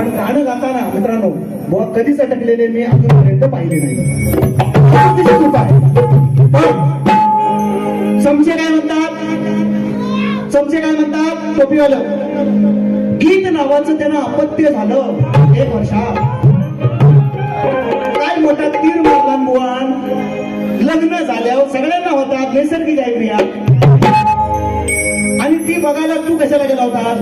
पण गाणं गाताना मित्रांनो बुवा कधीच अटकलेले मी अजूनपर्यंत पाहिले नाही. चमचे काय म्हणतात? चमचे काय म्हणतात? टोपीवालं. गीत नावाचं त्यांना अपत्य झालं एक वर्षात. काय मोठा तीर मारला बुवान लग्न झाल्यावर सगळ्यांना होतात नैसर्गिक आहे क्रिया आणि ती बघायला तू कशाला गेला होता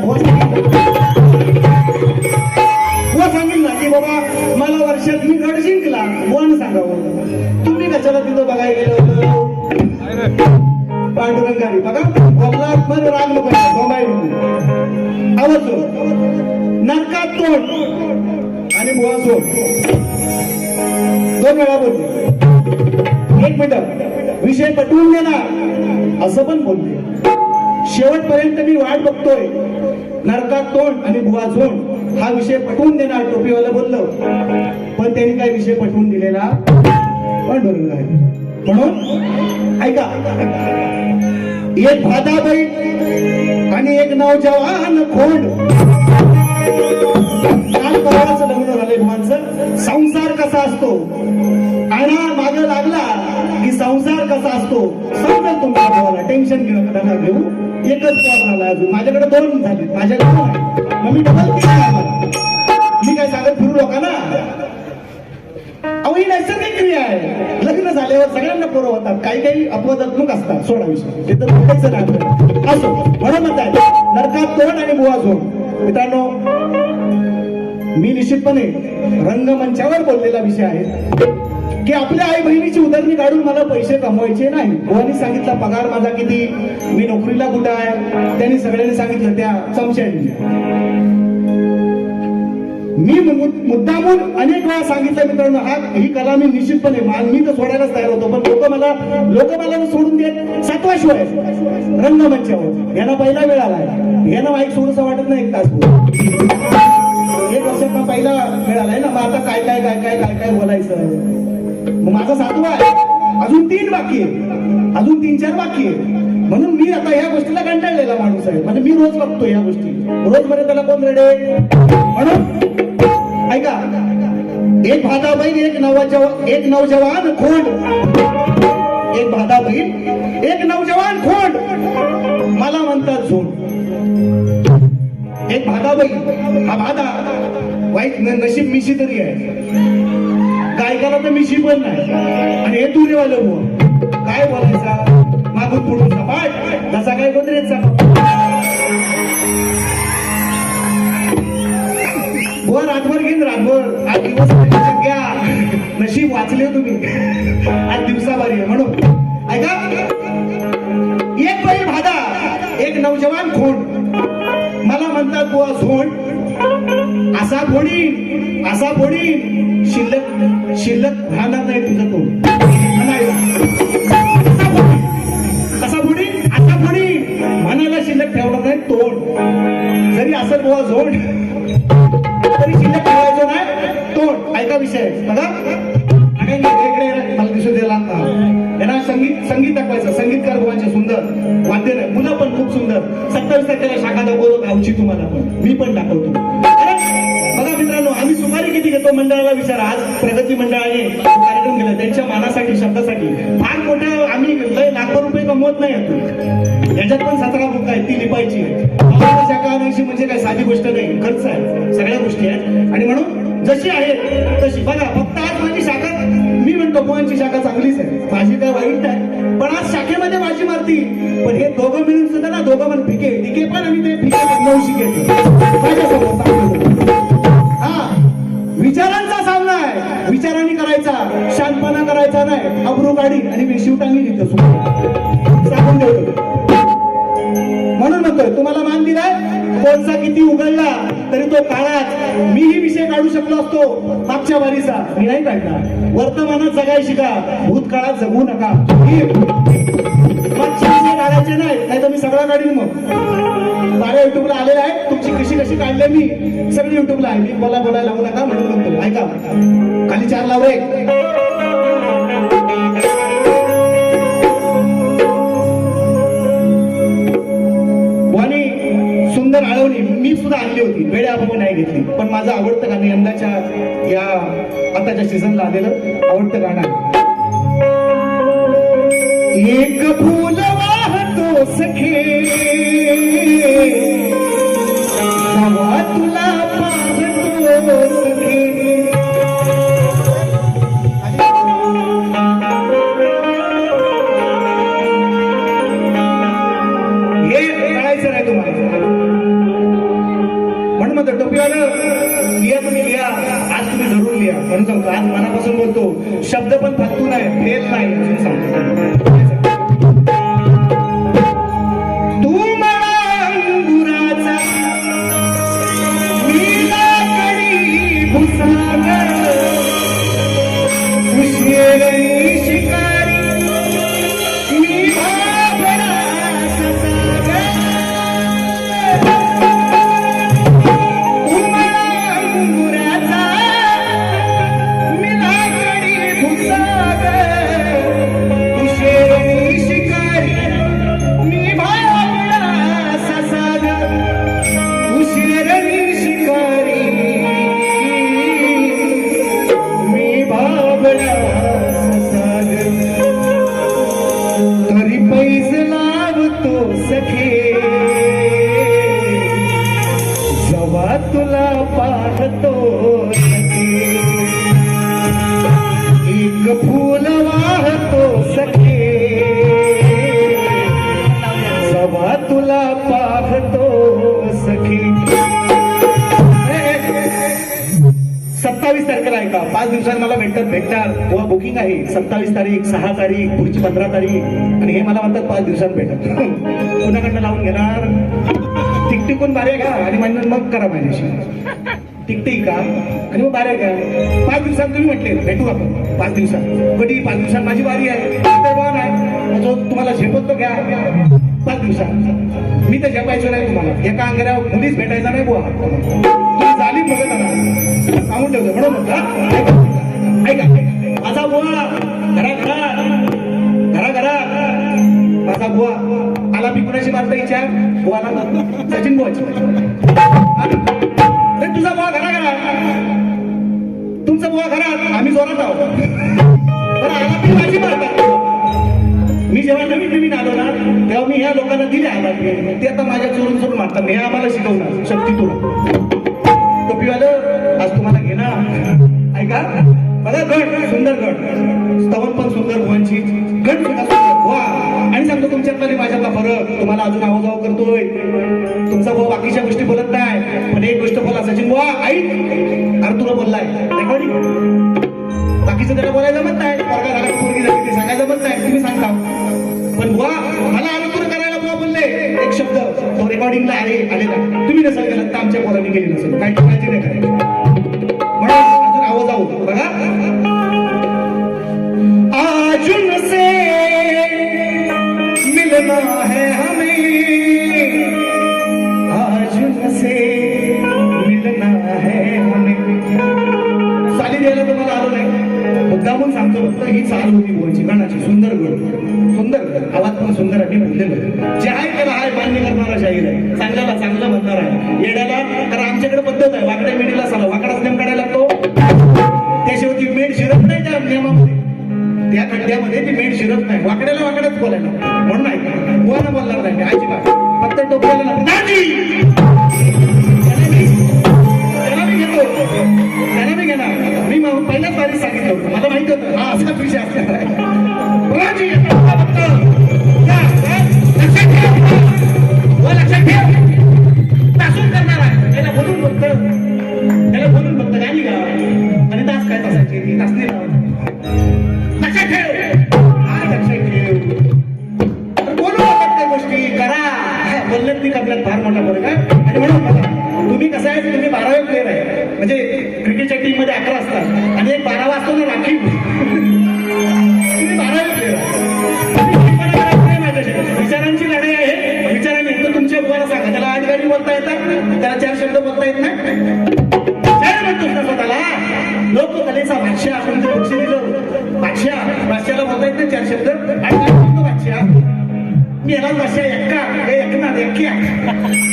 व सांगितलं. की बाबा मला वर्षात मी गड जिंकला. वन सांगावं. तुम्ही कशाला तिथं बघायला गेलं होतो? पांडुरंगारी बघा बोलला बरं राग नको मोबाईल आवाज नरकात तोंड. आणि बुवा सोड. दोन वेळा बोलले एक मिनिट. विषय पटवून देणार. असं पण बोलले शेवटपर्यंत मी वाट बघतोय. नरकात तोंड आणि बुवा झोंड हा विषय पटवून देणार टोपीवाला बोललो. पण त्यांनी काय विषय पटवून दिलेला? पांडुरंग आहे. म्हणून ऐका. एक भादाबाई आणि एक नौजवान खोंड. लग्न झालंय माणसं संसार कसा असतो? आणा माग लागला. संसार कसा असतो समजेल तुमच्या भावाला टेन्शन घेऊन नका घेऊ. एकच कॉल झाला अजून. माझ्याकडे दोन झाले. माझ्याकडे मग मी डबल मी काय सांगत फिरू लोकांना अहो ही नैसर्गिक क्रिया आहे. लग्न झाल्यावर सगळ्यांना पोरं होतात. काही काही अपवादात्मक असतात. सोडा विषय. ते तर बोलायचं नाही असो. म्हणून म्हणत आहे नरकात तोंड आणि बुवा झोन मित्रांनो मी निश्चितपणे रंगमंचावर बोललेला विषय आहे. की आपल्या आई बहिणीची उदरणी काढून मला पैसे कमवायचे नाही. बुवानी सांगितला पगार माझा किती? मी नोकरीला कुठं आहे? त्यांनी सगळ्यांनी सांगितलं त्या चमच्यांनी. मी मुद्दामून अनेक वेळा सांगितलं मित्रांनो हा ही कला मी निश्चितपणे मान मी तर सोडायलाच तयार होतो पण लोक मला लोक मला सोडून देत सातवा शिवाय रंगमंचावर. यांना पहिला वेळ आलाय. यांना माईक सोडूस वाटत नाही एक तास एक वर्षाचा पहिला वेळ आलाय ना मग आता काय काय काय काय काय काय बोलायचं? मग माझा सातवा आहे. अजून तीन बाकी आहे अजून तीन चार बाकी आहे म्हणून मी आता या गोष्टीला कंटाळलेला माणूस आहे. म्हणजे मी रोज बघतो या गोष्टी. रोजमध्ये त्याला कोण रेडे? म्हणून ऐका. एक भादा बहीण एक नवजवान एक नवजवान खोंड. एक भादा बहीण एक नवजवान खोंड. मला म्हणतात झोड एक भादा बहीण हा भादा वाईट नशीब मिशी तरी आहे. गायकाला तर मी शिकवत नाही. आणि हे तुरेवालं बोल काय बोलायचा? मागून पुढून सपाट तसा काय गोदरेजचा बुवा रातभर घेईन रातभर. आज दिवस घ्या. नशीब वाचले तुम्ही. आज दिवसाभारी आहे म्हणून. ऐका. एक बैल भादा एक नौजवान खोंड मला म्हणतात बुवा झोंड असा फोडी असा फोडी शिल्लक शिल्लक राहणार नाही तुझं तो. असा फोडी असा फोडी मनाला शिल्लक ठेवणार नाही तोंड. जरी असं बुवा झोंड तरी शिल्लक ठेवायचं नाही तोंड. ऐका विषय. बघा. आणि इकडे ये, मला दिसू दिला यांना संगीत संगीत दाखवायचं. संगीतकार बुवांचे सुंदर. वाद्य नाही मुलं पण खूप सुंदर. सत्तावीस तारखेला शाखा दाखवतो गावची तुम्हाला पण. मी पण दाखवतो. सुपारी मंडळाला विचारा. आज प्रगती मंडळाने कार्यक्रम केला. त्यांच्या मानासाठी शब्दासाठी. फार मोठ्या आम्ही लय लाखो रुपये कमवत नाही याच्यात पण सतरा बुक आहेत ती लिपायची गावाला शाखा म्हणजे काय? साधी गोष्ट नाही. खर्च आहे. सगळ्या गोष्टी आहेत. आणि म्हणून जशी आहे तशी. बघा फक्त आज माझी शाखा मी म्हणतो बुवांची शाखा चांगलीच आहे. माझी काय वाईट आहे. पण आज शाखेमध्ये माझी मारती. पण हे दोघं मिळून सुद्धा ना दोघं पण फिके. फिके पण आणि ते फिके नऊ शिके. विचारांचा सामना आहे. विचारांनी करायचा शांतपणा करायचा नाही. अब्रू गाडी आणि मी टांगली देतो सांगून देतो. म्हणून म्हणतोय तुम्हाला मान दिलाय? कोणचा किती उघडला तरी तो काळात मीही विषय काढू शकलो असतो. मागच्या वारीचा. मी नाही काढला वर्तमानात जगाय शिका. भूतकाळात जगू नका. काढायचे नाही नाही तर मी सगळा काढीन मग. माझ्या युट्यूबला आलेला आहे. तुमची कशी कशी काढले मी सगळी युट्यूबला आहे. मी बोला बोलायला लावू नका म्हणून म्हणतो. ऐका खाली चार लाव रे सुंदर आळवणी मी सुद्धा आणली होती. वेळे आपण नाही घेतली. पण माझं आवडतं गाणं यंदाच्या या आताच्या सीझनला आलेलं आवडतं गाणं एक फूल सत्तावीस तारखेला आहे का? पाच दिवसात मला भेटतात भेटणार गोवा बुकिंग आहे. सत्तावीस तारीख सहा तारीख पुढची पंधरा तारीख. आणि हे मला म्हणतात पाच दिवसात भेटत. पुन्हाकडनं लावून घेणार? टिकटिकून बारे घ्या आणि म्हणजे मग करा माझ्याशी. टिकटी का? आणि मग बारे घ्या. पाच दिवसात तुम्ही म्हटले भेटू आपण. पाच दिवसात. कधी? पाच दिवसात माझी बारी आहे. तर जो तुम्हाला झेपत तो घ्या. पाच दिवसात. मी तर झेपायचो नाही तुम्हाला. एका अंगऱ्या मुलीच भेटायचा नाही बुवा. सांगून ठेवतो म्हणून म्हणता ऐका माझा बुवा घरा घरा. घरा घरा. माझा बुवा. आला मी कुणाशी माझा इच्छा बुवाला सचिन बुवाची. तर तुझा बुवा घरा घरा. तुमचा बुवा घरात. आम्ही जोरात आहोत. पण आला मी माझी मी जेव्हा नवीन नवीन आलो ना तेव्हा मी ह्या लोकांना दिले आला ते आता माझ्या चोरून चोरून मारतात. हे आम्हाला शिकवणार. शक्ती तुला करायचं काही काळजी नाही करायचं. म्हणून बघा. से मिलना है हमें। से मिलना है हमें। द्यायला तुम्हाला आलो नाही. मुद्दामून सांगतो फक्त ही चाल होती बोलची गाण्याची सुंदर गड. सुंदर गड. आवाज पण सुंदर आणि म्हणलेलं जे आहे त्याला आहे मान्य करणारा शाहीर आहे. चांगल्याला चांगलं आमच्याकडे पद्धत आहे. वाकड्या मेडीला साला वाकडाच नेम काढायला लागतो. त्याशिवाय ती मेड शिरत नाही त्या नियमामध्ये. त्या खड्ड्यामध्ये ती मेड शिरत नाही. वाकड्याला वाकड्याच बोलायला म्हणून नाही कोणाला बोलणार नाही? अजिबात. स्वतःला लोककलेचा भाष्य आपण जे बक्षीस दिलं भाष्या भाष्याला बोलता येत नाही चार शब्द आणि भाष्या मी याला भाष्या एक्का हे एकनाथ एक्या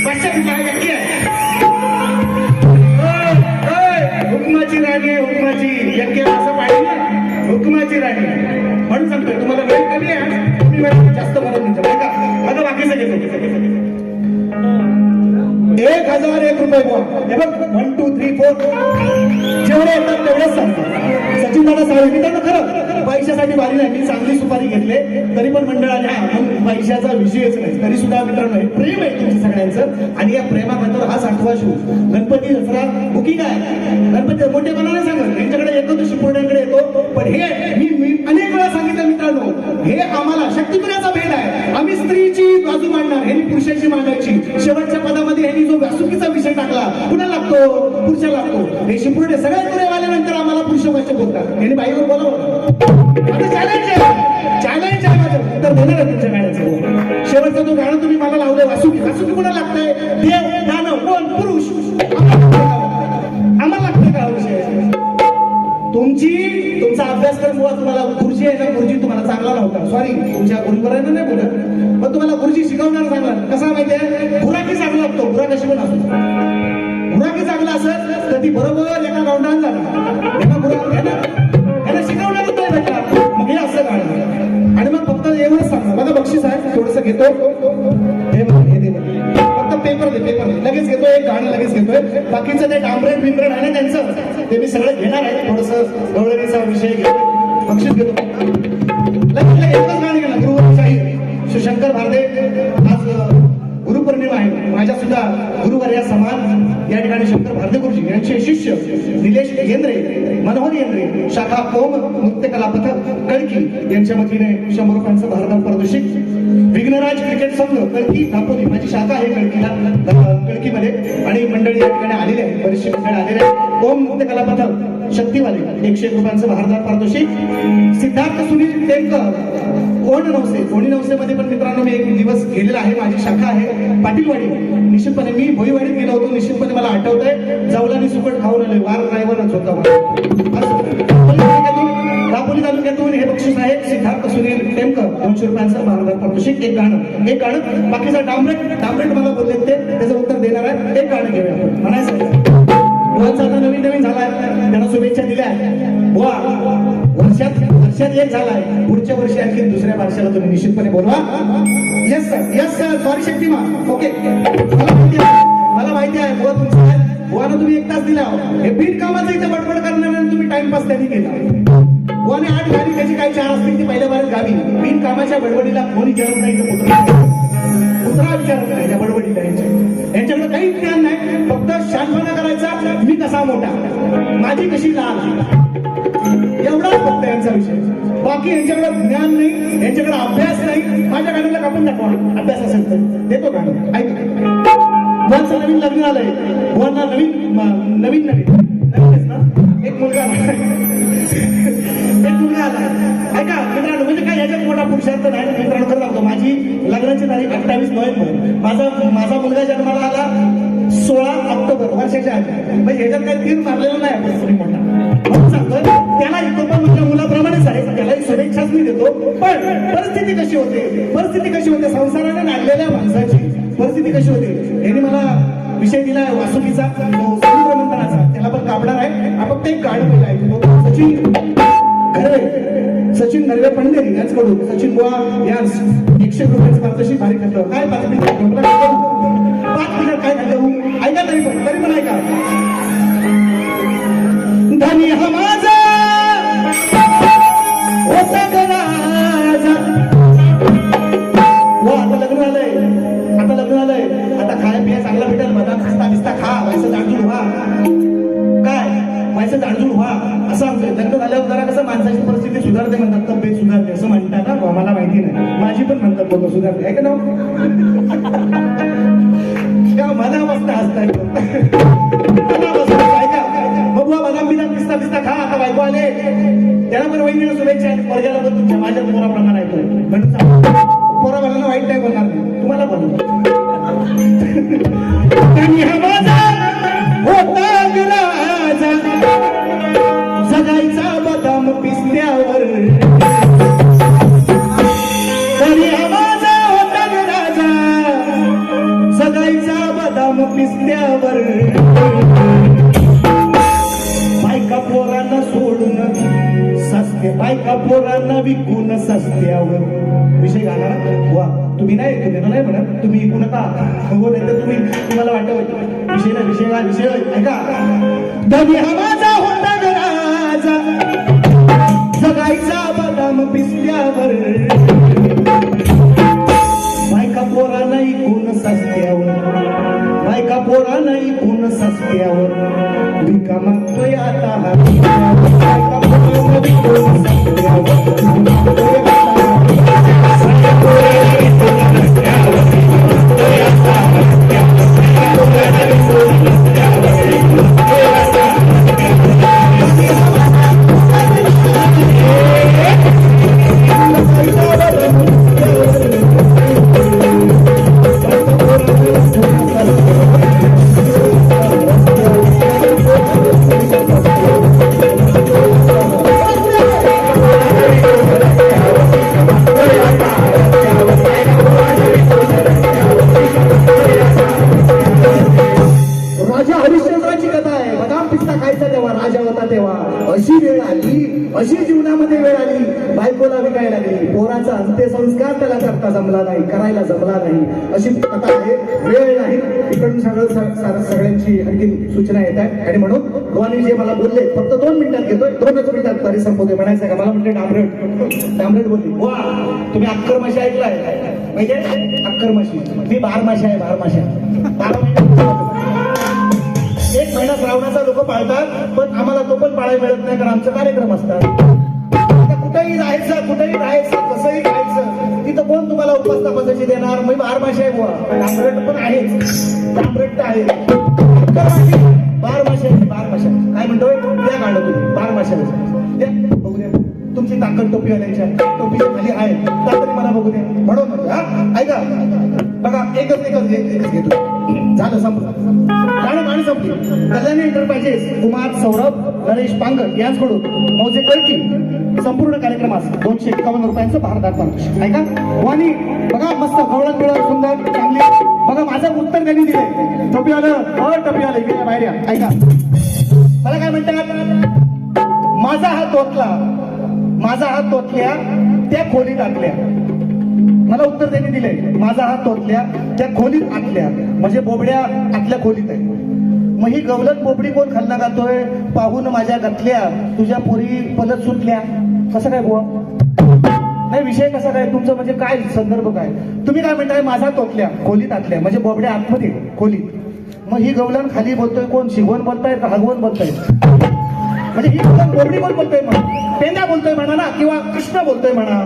पाचशे रुपये नक्की आहे हुकमाची राणी हुकमाची यज्ञ असं पाहिजे हुकमाची राणी म्हणून सांगतोय तुम्हाला वेळ कमी आहे तुम्ही वेळ जास्त भरत तुमच्या बरं का आता एक हजार एक रुपये बोल हे बघ वन टू थ्री फोर जेवढे येतात तेवढेच सांगतात सचिन दादा साहेब मित्रांनो खरं पैशासाठी वारी नाही मी चांगली सुपारी घेतले. तरी पण मंडळाने पैशाचा विषयच नाही. तरी सुद्धा मित्रांनो हे प्रेम आहे तुमच्या सगळ्यांचं. आणि या प्रेमाबद्दल हा साठवा शिव गणपती दसरा बुकिंग आहे गणपती मोठे मोठेपणाने सांगत त्यांच्याकडे येतो तो शिपोर्ड्यांकडे येतो. पण हे मी मी अनेक वेळा सांगितलं मित्रांनो हे आम्हाला शक्तीपुराचा भेद आहे. आम्ही स्त्रीची बाजू मांडणार हे पुरुषाची मांडायची. शेवटच्या पदामध्ये ह्यांनी जो वासुकीचा विषय टाकला कुणाला लागतो लागतो हे शिपुर्डे सगळ्यात पुढे आल्यानंतर आम्हाला पुरुष भाषा बोलतात. यांनी बाईवर बोलावं. आता चॅलेंज आहे. चॅलेंज आहे माझं. तर बोला ना तुमच्या गाण्याचं शेवटचं तो गाणं तुम्ही मला लावलंय. वासुकी. वासुकी कुणा लागतंय? देव दानव कोण? पुरुष. आम्हाला लागतं का हो विषय? तुमची तुमचा अभ्यासक्रम मुळात तुम्हाला गुरुजी आहे. ना गुरुजी तुम्हाला चांगला नव्हता. सॉरी तुमच्या गुरुवरांना नाही बोलत. पण तुम्हाला गुरुजी शिकवणार चांगला. कसा माहितीये गुराकी चांगला लागतो गुरा कशी पण असतो असेल तर ती बरोबर एका गावंडान झाला एका नाही भेटला. मग हे असं गाणं. आणि मग फक्त एवढंच सांगतो माझं बक्षीस आहे थोडस घेतो. हे बघ हे दे फक्त पेपर दे पेपर दे. लगेच घेतोय एक गाणं लगेच घेतोय. बाकीचं ते डांबरेट बिंबरेट आहे ना त्यांचं? ते मी सगळं घेणार आहे. थोडस गवळणीचा विषय घेतो बक्षीस घेतो. लगेच एकच गाणं घेणार. गुरुवारी श्री भारदे. आज गुरुपौर्णिमा आहे. माझ्या सुद्धा गुरुवार या समान या ठिकाणी शंकर भारदे गुरुजी यांचे शिष्य निलेश येंद्रे मनोहर येंद्रे शाखा ओम नृत्य कला पथक कळकी यांच्या वतीने शंभर रुपयांचं भारतात प्रदूषित विघ्नराज क्रिकेट संघ कळकी दापोली माझी शाखा आहे कळकीला. कळकीमध्ये आणि मंडळी या ठिकाणी आलेली आहे बरीचशी मंडळी आलेली आहे ओम नृत्य कला पथक शक्तीवाले एकशे रुपयांचं भारतात पारितोषिक सिद्धार्थ सुनील टेंकर कोण नवसे? कोणी नवसेमध्ये पण मित्रांनो मी एक दिवस गेलेला आहे माझी शाखा आहे पाटीलवाडी. निश्चितपणे मी भोईवाडीत गेलो होतो निश्चितपणे मला आठवत आहे जाऊला सुकट खाऊन आले वार ड्रायव्हरच होता दापोली तालुक्यातून- हे बक्षीस आहे सिद्धार्थ सुनील टेमकर दोनशे रुपयांचं भारतात पारितोषिक एक गाणं एक गाणं. बाकीचं डांबरेट डांबरेट मला बोलले ते त्याचं उत्तर देणार आहे. एक गाणं घेऊया आपण. म्हणायचं बुवांचा आता नवीन नवीन झालाय. त्यांना शुभेच्छा दिल्या. वा वर्षात वर्षात एक झालाय. पुढच्या वर्षी आणखी दुसऱ्या वर्षाला तुम्ही निश्चितपणे बोलवा. Yes sir yes sir sorry शक्तिमा okay मला माहिती आहे. मला माहिती आहे. बुवा तुमचं आहे. बुवानं तुम्ही एक तास दिला हो. हे. बीट कामाचं इथे बडबड करणार आणि तुम्ही टाइमपास त्यांनी केला. बुवाने आठ गावी त्याची काही चार असतील ती पहिल्या बारीत गावी. बीट कामाच्या बडबडीला कोणी विचारत नाही तर कुत्रा विचारत नाही त्या बडबडीला करायच्या यांच्याकडे काही फक्त शांतपणा करायचा मी कसा मोठा? माझी कशी लाल? एवढाच फक्त यांचा विषय. बाकी यांच्याकडे ज्ञान नाही यांच्याकडे अभ्यास नाही. माझ्या गाण्याला कापून दाखवा अभ्यास असेल तर. देतो गाणं. ऐका. नवीन लग्न आलंय बुवांना नवीन नवीन नवीन. नवीनच ना? एक मुलगा एक मुलगा आला. ऐका मित्रांनो म्हणजे काय याच्यात मोठा पुरुषार्थ नाही मित्रांनो खरं सांगतो. माझी लग्नाची तारीख अठ्ठावीस नोव्हेंबर. माझा माझा मुलगा जन्माला आला. सोळा ऑक्टोबर वर्षाच्या आधी. म्हणजे ह्याच्यात काही तीर मारलेला नाही आपण कोणी म्हणून त्याला तो पण माझ्या मुलाप्रमाणेच आहे. त्यालाही शुभेच्छाच मी देतो. पण परिस्थिती कशी होते? परिस्थिती कशी होते? संसाराने नाडलेल्या माणसाची परिस्थिती कशी होते? यांनी मला विषय दिला आहे वासुकीचा. समुद्र मंथनाचा त्याला पण कापणार आहे. आपण ते गाणं पहिलं सचिन खरे सचिन नरवे पंढेरी यांच्याकडून सचिन बुवा या एकशे रुपये स्पर्धेशी भारी ठरलं. काय पाहिजे काय खाल्लं ऐका तरी पण तरी पण ऐका. धनी हा माझा. होता गराजा. वा आता लग्न झालंय. आता लग्न झालंय. आता खाय पिया चांगला भेटेल. बदाम खस्ता बिस्ता खा व्हायचं जाणजून व्हा. काय? व्हायचं जाणजून व्हा. असं आमचं आहे. लग्न झाल्यावर जरा कसं माणसाची परिस्थिती सुधारते म्हणतात. तब्येत सुधारते. असं म्हणतात. ना बुवा, मला माहिती नाही. माझी पण म्हणतात बघ सुधारते. आहे का ना. बदाम मला मस्त हसताय मला बदाम बिदाम पिस्ता पिस्ता खा. आता बायको आले. त्याला पण वहिनीला शुभेच्छा आणि वर्गाला पण तुमच्या माझ्या पोराप्रमाणे ऐकतो म्हणून सांगतो. वाईट नाही बोलणार तुम्हाला बोलणार. का पोरांना विकून सस्त्यावर विषय घाला वा तुम्ही नाही तुम्ही नाही म्हणत. तुम्ही विकू नका हो नाही तर तुम्ही. तुम्हाला वाटत विषय ना विषय काय विषय ऐका. धनी हवाचा माझा होता ग जगायचा बदाम पिसल्यावर. बायका पोरांना इकून सस्त्यावर बायका पोरा नाही कोण सस्त्यावर भिका मागतोय आता हा. बायका स- आणखी सूचना येत आहे आणि म्हणून भवानी जे मला बोलले फक्त दोन मिनिटात घेतोय. दोनच मिनिटात तरी संपवते म्हणायचं का? मला म्हटलं डांबरेट. डांबरेट बोलली वा तुम्ही अक्कर माशी ऐकलाय. म्हणजे अक्कर माशी मी बार माशी आहे बारमाशा बारा महिने एक महिना श्रावणाचा लोक पाळतात पण आम्हाला तो पण पाळायला मिळत नाही कारण आमचे कार्यक्रम असतात. कुठेही जायचं कुठेही राहायचं कसंही जायचं तिथं कोण तुम्हाला उपास तपासायची देणार? मी बार आहे बुवा. पण आहेच. तांबरट तर आहे अक्कर बार आहे, बार काय म्हणतोय त्या काढलं तुम्ही. बार माशा द्या बघू तुमची ताकद टोपी आल्याच्या टोपीच्या खाली आहे. ताकद मला बघू दे म्हणून ऐका. बघा एकच एकच एकच घेतो. झालं संपलं. गाणी संपली कल्याणी एंटरप्राइजेस कुमार सौरभ नरेश पांगट यांच्याकडून मौजे कळकी संपूर्ण कार्यक्रमास दोनशे एकावन्न रुपयांचं भारदार ऐका वाणी हो बघा मस्त गवळण बिळण सुंदर चांगली. बघा माझं उत्तर त्यांनी दिले टोपी आलं. अ टोपी आलं. इकडे बाहेर ऐका मला काय म्हणतात? माझा हात तोतला माझा हात तोतल्या त्या खोलीत आटल्या. मला उत्तर त्यांनी दिले माझा हात तोतल्या त्या खोलीत आटल्या. म्हणजे बोबड्या आतल्या खोलीत आहे. मग ही गवलत पोपडी कोण खाल्ला गातोय पाहून माझ्या घातल्या तुझ्या पोरी पलत सुटल्या. कसं काय बुवा? नाही विषय कसा काय? तुमचं म्हणजे काय संदर्भ काय? तुम्ही काय म्हणताय माझा तोतल्या खोलीत आतल्या म्हणजे बोबड्या आतमध्ये खोलीत. मग ही गवलन खाली बोलतोय कोण? शिगवण बोलताय का हगवण बोलताय म्हणजे ही गवलन बोबडी कोण बोलतोय मग? पेंद्या बोलतोय म्हणा ना किंवा कृष्ण बोलतोय म्हणा.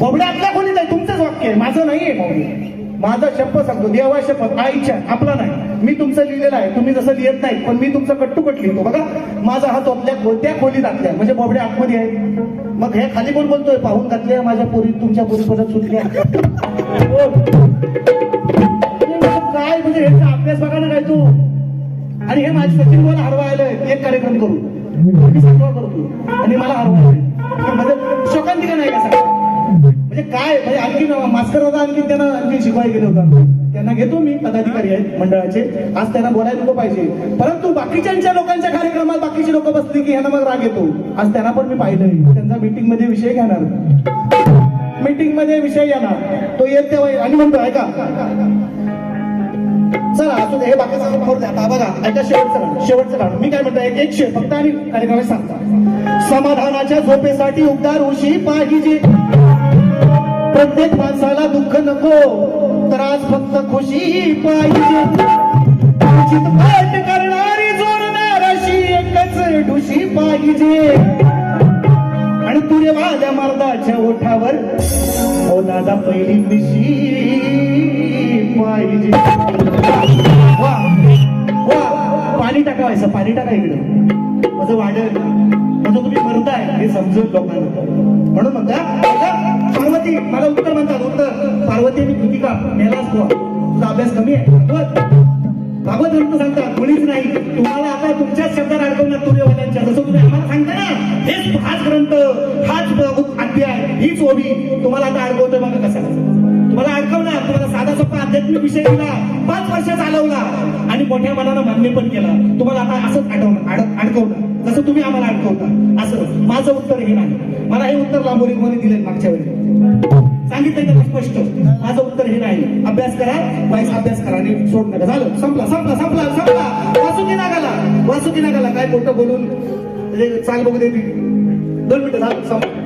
बोबड्या आतल्या खोलीत आहे तुमचंच वाक्य आहे माझं नाहीये बोबडी माझा शपथ सांगतो देवा शपथ आईच्या आपला नाही. मी तुमचं लिहिलेलं आहे तुम्ही जसं लिहित नाही पण मी तुमचं कट्टुकट लिहितो. बघा माझा हात आपल्या कोणत्या खोलीत आतल्या. म्हणजे बोबड्या आतमध्ये आहे. मग हे खाली कोण बोलतोय? पाहून घातल्या माझ्या पोरी तुमच्या पोरी परत सुटल्या म्हणजे काय म्हणजे ह्याचा अभ्यास बघा ना काय तू. आणि हे माझे सचिन मला हरवायला एक कार्यक्रम करू. मी करतो. आणि मला हरवायला म्हणजे शोकांतिका नाही का म्हणजे काय? म्हणजे आणखी मास्कर होता आणखी त्यांना आणखी शिकवायला गेले होता त्यांना घेतो मी पदाधिकारी आहेत मंडळाचे. आज त्यांना बोलायला नको पाहिजे. परंतु बाकीच्या लोकांच्या कार्यक्रमात बाकीची लोक बसली की ह्यांना मग राग येतो. आज त्यांना पण मी पाहिलं त्यांचा मीटिंगमध्ये विषय घेणार. मीटिंगमध्ये विषय येणार. तो येत तेव्हा आणि म्हणतो ऐका. चला असू दे. हे बाकीचं खोड द्या. बघा ऐका शेवटचं गाणं शेवटचं गाणं मी काय म्हणतो एक एक शेर फक्त आणि कार्यक्रमात सांगता समाधानाच्या झोपेसाठी उबदार उशी पाहिजे. प्रत्येक माणसाला दुःख नको तर आज फक्त खुशी पाहिजे. उचित पाठ करणारी जोडणार अशी एकच ढुशी पाहिजे. आणि तुरे माझ्या मर्दाच्या ओठावर हो दादा पहिली मिशी पाहिजे. वा वा पाणी टाकावायचं पाणी टाका इकडे. माझं वाढेल. म्हणजे तुम्ही मरताय हे समजून लोकांना. म्हणून म्हणता मला उत्तर म्हणतात उत्तर. पार्वती आणि कृतिका मेलाच तुझा अभ्यास कमी आहे. भागवत. भागवत ग्रंथ सांगतात कोणीच नाही. तुम्हाला आता तुमच्याच शब्दात अडकवणार तुर्यवाल्यांच्या जसं तुम्ही आम्हाला सांगता ना हेच हाच ग्रंथ हाच अध्याय हीच ओबी तुम्हाला आता अडकवतोय मग कसा? तुम्हाला अडकवणार. तुम्हाला साधा सोपा आध्यात्मिक विषय दिला पाच वर्ष चालवला आणि मोठ्या मनानं मान्य पण केला. तुम्हाला आता असंच आठवणार अडकवलं जसं तुम्ही आम्हाला अडकवता. असं. माझं उत्तर हे नाही. मला हे उत्तर लांबोरी कोणी दिले मागच्या वेळी. सांगितलं तर स्पष्ट. माझं उत्तर हे नाही. अभ्यास करा. वाईस अभ्यास करा आणि सोड नका. झालं. संपला संपला संपला संपला. वासुकी नागाला. वासुकी नागाला काय खोटं बोलून म्हणजे चाल बघू दे ती. दोन मिनिटं झालं संपला.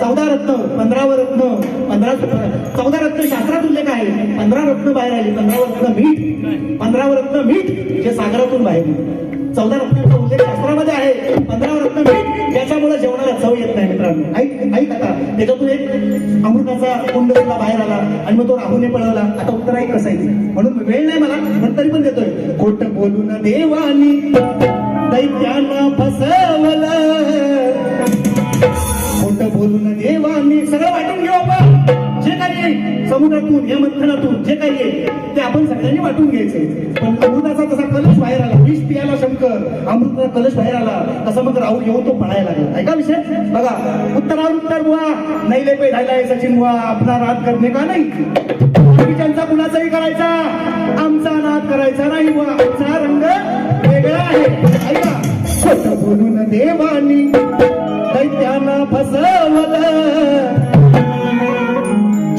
चौदा रत्न पंधरावं रत्न पंधरा चौदा रत्न शास्त्रात उल्लेख आहे पंधरा रत्न बाहेर आली पंधरावं रत्न मीठ पंधरावं रत्न मीठ जे सागरातून बाहेर चौदा रत्नाचा उल्लेख शास्त्रामध्ये आहे पंधरावं रत्न मीठ त्याच्यामुळे जेवणाला चव येत नाही मित्रांनो. ऐक ऐक आता. त्याच्यातून एक अमृताचा कुंड तुला बाहेर आला आणि मग तो राहूने पळवला. आता उत्तर ऐक कसं म्हणून वेळ नाही मला पण तरी पण देतोय. खोट बोलून देवानी दैत्यानं फसवलं. बोलून देवा मी सगळं वाटून घेऊ आपण. जे काही समुद्रातून या मंथनातून जे काही येईल ते आपण सगळ्यांनी वाटून घ्यायचे पण अमृताचा तसा कलश बाहेर आला. विष पियाला शंकर अमृताचा कलश बाहेर आला. तसा मग राहू घेऊन तो पळायला लागला. ऐका विषय? बघा उत्तरावर उत्तर बुवा. नाही ले पे ढायला सचिन बुवा. आपला रात करणे का नाही? बाकीच्यांचा कुणाचाही करायचा? आमचा नाद करायचा नाही बुवा. आमचा रंग वेगळा आहे. ऐका. खोटं बोलून देवानी दैत्यानं फसवलं.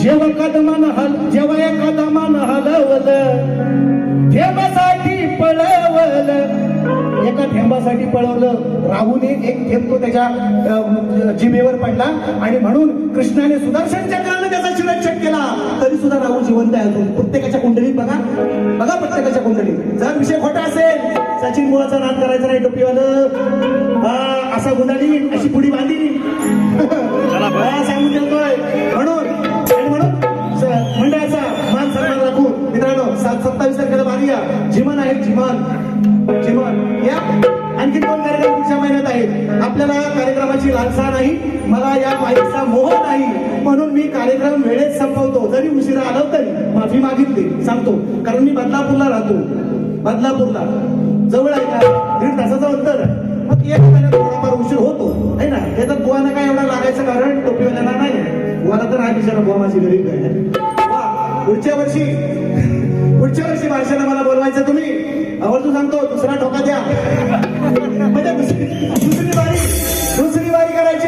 जेव्हा कदमान हल जेव्हा या कदमान हलवलं थेंबासाठी पळवलं. एका थेंबासाठी पळवलं. राहूने एक थेंब तो त्याच्या जिमेवर पडला आणि म्हणून कृष्णाने सुदर्शन चक्राने त्याचा शिरच्छेद केला. तरी सुद्धा राहू जिवंत आहे अजून. प्रत्येकाच्या कुंडलीत बघा. बघा प्रत्येकाच्या कुंडलीत. जर विषय खोटा असेल सचिन मुळाचा नाद करायचा नाही टोपीवालं. असा गुंडाळी अशी पुडी बांधली हा, सांगून देतोय. म्हणून आणि म्हणून मंडळाचा मान सन्मान राखून मित्रांनो सात सत्तावीस तारखेला बारी या जिमन आहे जिमन. जिमन. या. आणखी दोन कार्यक्रम पुढच्या महिन्यात आहेत. आपल्याला कार्यक्रमाची लालसा नाही मला या माईकचा मोह नाही. म्हणून मी कार्यक्रम वेळेत संपवतो. जरी उशिरा आलो तरी. माफी मागितली. सांगतो. कारण मी बदलापूरला राहतो. बदलापूरला. जवळ आहे का? दीड तासाचं अंतर आहे. मग एक महिन्यात थोडाफार उशीर होतो. आहे ना? त्याच्यात बुवाना काय एवढा लागायचं कारण? टोपीवाल्याला नाही. बुवाला तर आहे बिचारा बुवा माझी गरीब आहे पुढच्या वर्षी पुढच्या वर्षी भाषेला मला बोलवायचं तुम्ही. आवर्जून सांगतो दुसरा ठोका द्या. म्हणजे दुसरी दुसरी बारी दुसरी बारी करायची.